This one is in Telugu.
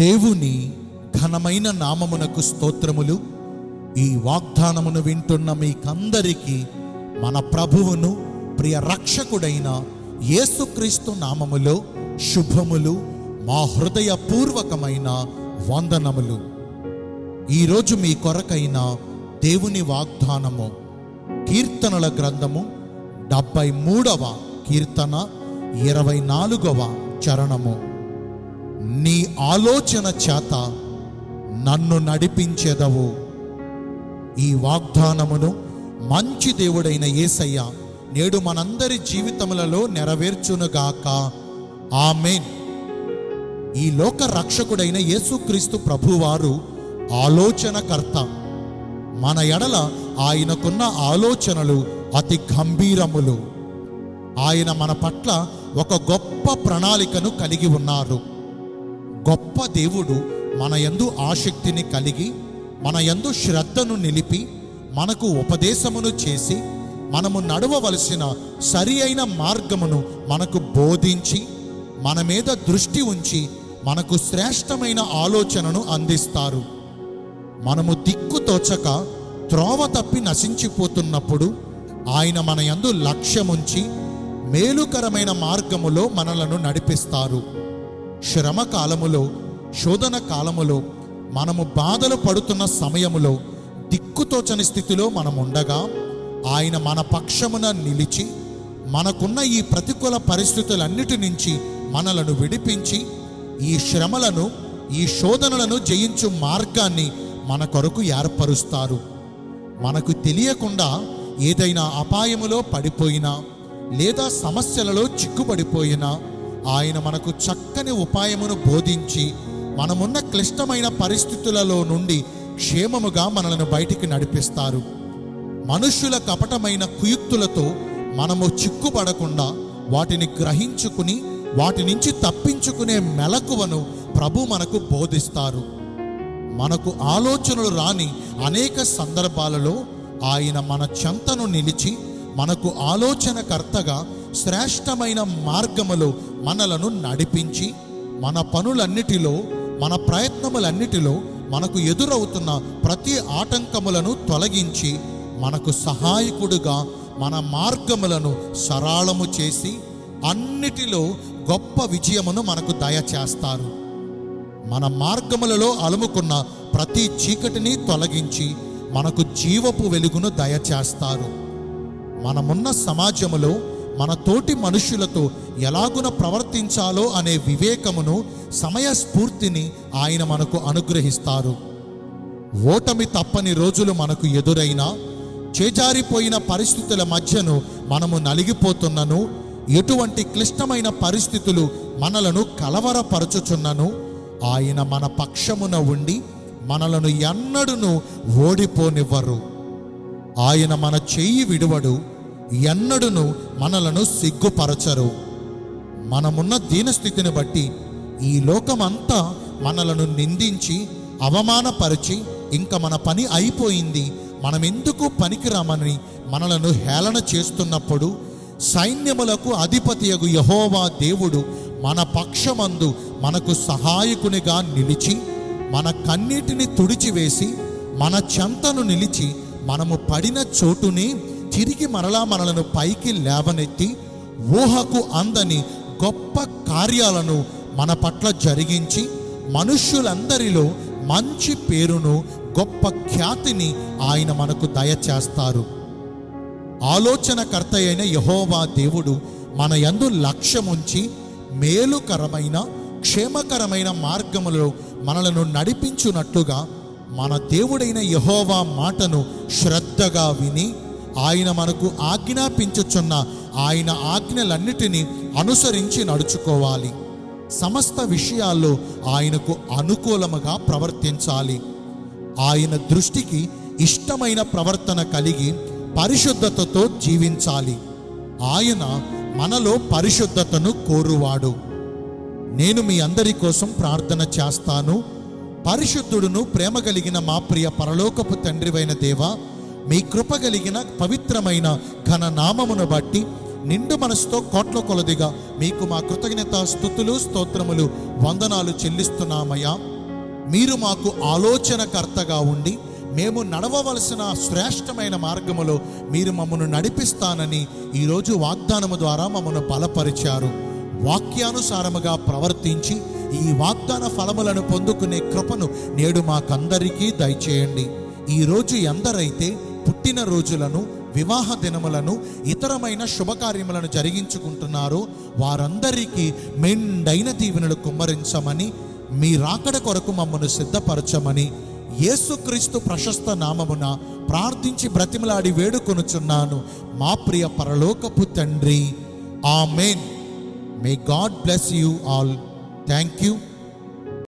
దేవుని ఘనమైన నామమునకు స్తోత్రములు. ఈ వాగ్దానమును వింటున్న మీకందరికీ మన ప్రభువును ప్రియ రక్షకుడైన యేసుక్రీస్తు నామములో శుభములు మా హృదయపూర్వకమైన వందనములు. ఈరోజు మీ కొరకైన దేవుని వాగ్దానము కీర్తనల గ్రంథము డెబ్బై మూడవ కీర్తన ఇరవై నాలుగవ చరణము. నీ ఆలోచన చేత నన్ను నడిపించెదవు. ఈ వాగ్దానమును మంచి దేవుడైన యేసయ్య నేడు మనందరి జీవితములలో నెరవేర్చునుగాక. ఆమెన్. ఈ లోక రక్షకుడైన యేసుక్రీస్తు ప్రభువారు ఆలోచనకర్త. మన ఎడల ఆయనకున్న ఆలోచనలు అతి గంభీరములు. ఆయన మన పట్ల ఒక గొప్ప ప్రణాళికను కలిగి ఉన్నారు. గొప్ప దేవుడు మన యందు ఆసక్తిని కలిగి మన యందు శ్రద్ధను నిలిపి మనకు ఉపదేశమును చేసి మనము నడవవలసిన సరి అయిన మార్గమును మనకు బోధించి మన మీద దృష్టి ఉంచి మనకు శ్రేష్టమైన ఆలోచనను అందిస్తారు. మనము దిక్కు తోచక త్రోవ తప్పి నశించిపోతున్నప్పుడు ఆయన మన యందు లక్ష్యముంచి మేలుకరమైన మార్గములో మనలను నడిపిస్తారు. శ్రమ కాలములో శోధన కాలములో మనము బాధలు పడుతున్న సమయములో దిక్కుతోచని స్థితిలో మనం ఉండగా ఆయన మన పక్షమున నిలిచి మనకున్న ఈ ప్రతికూల పరిస్థితులన్నిటి నుంచి మనలను విడిపించి ఈ శ్రమలను ఈ శోధనలను జయించు మార్గాన్ని మన కొరకు ఏర్పరుస్తారు. మనకు తెలియకుండా ఏదైనా అపాయములో పడిపోయినా లేదా సమస్యలలో చిక్కుపడిపోయినా ఆయన మనకు చక్కని ఉపాయమును బోధించి మనమున్న క్లిష్టమైన పరిస్థితులలో నుండి క్షేమముగా మనలను బయటికి నడిపిస్తారు. మనుష్యుల కపటమైన కుయుక్తులతో మనము చిక్కుపడకుండా వాటిని గ్రహించుకుని వాటి నుంచి తప్పించుకునే మెలకువను ప్రభు మనకు బోధిస్తారు. మనకు ఆలోచనలు రాని అనేక సందర్భాలలో ఆయన మన చెంతను నిలిచి మనకు ఆలోచనకర్తగా శ్రేష్టమైన మార్గములో మనలను నడిపించి మన పనులన్నిటిలో మన ప్రయత్నములన్నిటిలో మనకు ఎదురవుతున్న ప్రతి ఆటంకములను తొలగించి మనకు సహాయకుడుగా మన మార్గములను సరళము చేసి అన్నిటిలో గొప్ప విజయమును మనకు దయచేస్తారు. మన మార్గములలో అలుముకున్న ప్రతి చీకటిని తొలగించి మనకు జీవపు వెలుగును దయచేస్తారు. మనమున్న సమాజములో మన తోటి మనుషులతో ఎలాగున ప్రవర్తించాలో అనే వివేకమును సమయస్ఫూర్తిని ఆయన మనకు అనుగ్రహిస్తారు. ఓటమి తప్పని రోజులు మనకు ఎదురైనా చేజారిపోయిన పరిస్థితుల మధ్యను మనము నలిగిపోతున్నను ఎటువంటి క్లిష్టమైన పరిస్థితులు మనలను కలవరపరచుచున్నను ఆయన మన పక్షమున ఉండి మనలను ఎన్నడును ఓడిపోనివ్వరు. ఆయన మన చెయ్యి విడువడు ఎన్నడును మనలను సిగ్గుపరచరు. మనమున్న దీనస్థితిని బట్టి ఈ లోకమంతా మనలను నిందించి అవమానపరిచి ఇంకా మన పని అయిపోయింది. మనం ఎందుకు పనికిరామని మనలను హేళన చేస్తున్నప్పుడు సైన్యములకు అధిపతియగు యహోవా దేవుడు మన పక్షమందు మనకు సహాయకునిగా నిలిచి మన కన్నీటిని తుడిచివేసి మన చెంతను నిలిచి మనము పడిన చోటుని తిరిగి మరలా మనలను పైకి లేవనెత్తి ఊహకు అందని గొప్ప కార్యాలను మన పట్ల జరిగించి మనుష్యులందరిలో మంచి పేరును గొప్ప ఖ్యాతిని ఆయన మనకు దయచేస్తారు. ఆలోచనకర్త అయిన యహోవా దేవుడు మన యందు లక్ష్యముంచి మేలుకరమైన క్షేమకరమైన మార్గములో మనలను నడిపించున్నట్లుగా మన దేవుడైన యహోవా మాటను శ్రద్ధగా విని ఆయన మనకు ఆజ్ఞాపించుచున్న ఆయన ఆజ్ఞలన్నిటినీ అనుసరించి నడుచుకోవాలి. సమస్త విషయాల్లో ఆయనకు అనుకూలముగా ప్రవర్తించాలి. ఆయన దృష్టికి ఇష్టమైన ప్రవర్తన కలిగి పరిశుద్ధతతో జీవించాలి. ఆయన మనలో పరిశుద్ధతను కోరువాడు. నేను మీ అందరి కోసం ప్రార్థన చేస్తాను. పరిశుద్ధుడును ప్రేమ కలిగిన మా ప్రియ పరలోకపు తండ్రివైన దేవా మీ కృప కలిగిన పవిత్రమైన ఘన నామమును బట్టి నిండు మనసుతో కోట్ల కొలదిగా మీకు మా కృతజ్ఞత స్థుతులు స్తోత్రములు వందనాలు చెల్లిస్తున్నామయ్యా. మీరు మాకు ఆలోచనకర్తగా ఉండి మేము నడవవలసిన శ్రేష్టమైన మార్గములో మీరు మమ్మను నడిపిస్తానని ఈరోజు వాగ్దానము ద్వారా మమ్మను బలపరిచారు. వాక్యానుసారముగా ప్రవర్తించి ఈ వాగ్దాన ఫలములను పొందుకునే కృపను నేడు మాకందరికీ దయచేయండి. ఈరోజు ఎందరైతే పుట్టిన రోజులను వివాహ దినములను ఇతరమైన శుభకార్యములను జరిగించుకుంటున్నారు. వారందరికీ మెండైన దీవెనలు కుమ్మరించమని మీ రాకడ కొరకు మమ్మను సిద్ధపరచమని యేసుక్రీస్తు ప్రశస్త నామమున ప్రార్థించి బ్రతిమలాడి వేడుకొనుచున్నాను. మా ప్రియ పరలోకపు తండ్రి. Amen. May God bless you all thank you